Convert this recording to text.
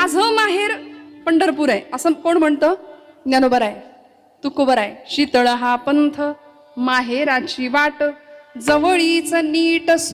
माझं माहेर पंढरपूर आहे. असं कोण म्हणतं? ज्ञानोबर आहे. तुकोबर आहे. शीतळ हा पंथ. माहेराची वाट जवळीच नीट